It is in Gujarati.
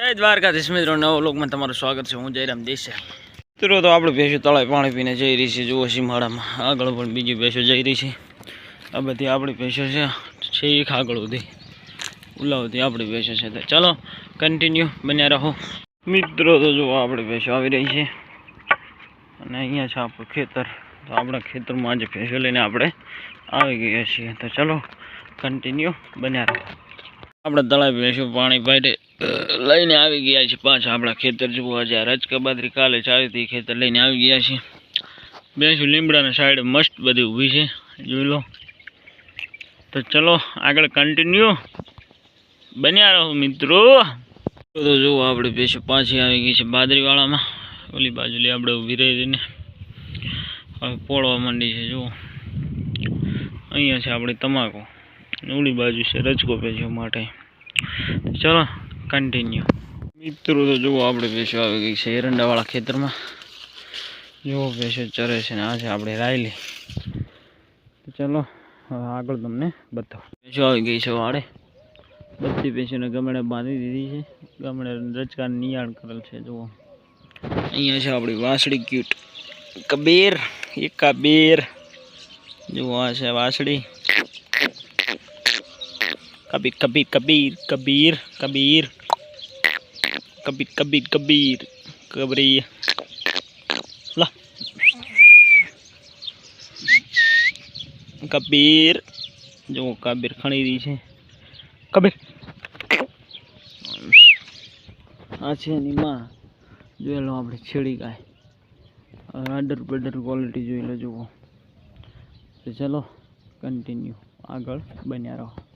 જય દ્વારકાધીશ મિત્રો, નવો લોકમાં તમારું સ્વાગત છે. હું જયરામ દેશે મિત્રો, તો આપણે ભેંસો તળાવ પાણી પીને જઈ રહી છે. જુઓ સીમાડામાં આગળ પણ બીજી ભેંસો જઈ રહી છે. આ બધી આપણી ભેંસો છે. છેક આગળ સુધી ઉલાવતી આપણી ભેંસો છે. તો ચાલો કન્ટિન્યુ બન્યા રહો. મિત્રો, તો જુઓ આપણી ભેંસો આવી રહી છે. અને અહીંયા છે આપણું ખેતર. તો આપણા ખેતરમાં આજે ભેંસો લઈને આપણે આવી ગયા છીએ. તો ચલો કન્ટિન્યુ બન્યા રહો. આપણે તળાવ ભેંસો પાણી પાડે લઈને આવી ગયા છે પાછા આપણા ખેતર જુઓ, આજે રજકબાદરી કાલે ચાવી હતી ખેતર લઈને આવી ગયા છે ભેંસો લીમડાના સાઈડ મસ્ત બધી ઊભી છે, જોઈ લો. તો ચલો આગળ કન્ટિન્યુ બન્યા રહો મિત્રો. તો જુઓ આપણે ભેંસો પાછી આવી ગઈ છે બાદરીવાળામાં ઓલી બાજુ લઈ આપણે ઊભી રહીને. હવે પોળવા માંડી છે, જુઓ. અહીંયા છે આપણી તમાકુ. ઓલી બાજુ છે, રજકો ભેંસો માટે. ચલો કન્ટિન્યુ મિત્રો, તો જુઓ આપણે પેશો આવી ગઈ છે એરંડાવાળા ખેતરમાં. જુઓ પેશો ચરે છે ને આ છે આપણે રાયલી. તો ચલો આગળ તમને બતાવો. પેશો આવી ગઈ છે વાડે. બધી પેશોને ગમણે બાંધી દીધી છે. ગમણે રજકા નિયાળ કરેલ છે, જુઓ. અહીંયા છે આપણી વાસળી ક્યુટ કબેર, એકા બેર. જુઓ આ છે વાસળી. કબીર કબીર કબીર કબીર કબીર કબીર કબીર કબીર કબરી લા કબીર જો કબીર ખણી રહી છે કબીર આ છે એની માં જોઈ લો આપણે છેડી ગાય અડર બડર ક્વોલિટી જોઈ લો જુઓ તો ચલો કન્ટિન્યુ આગળ બન્યા રહો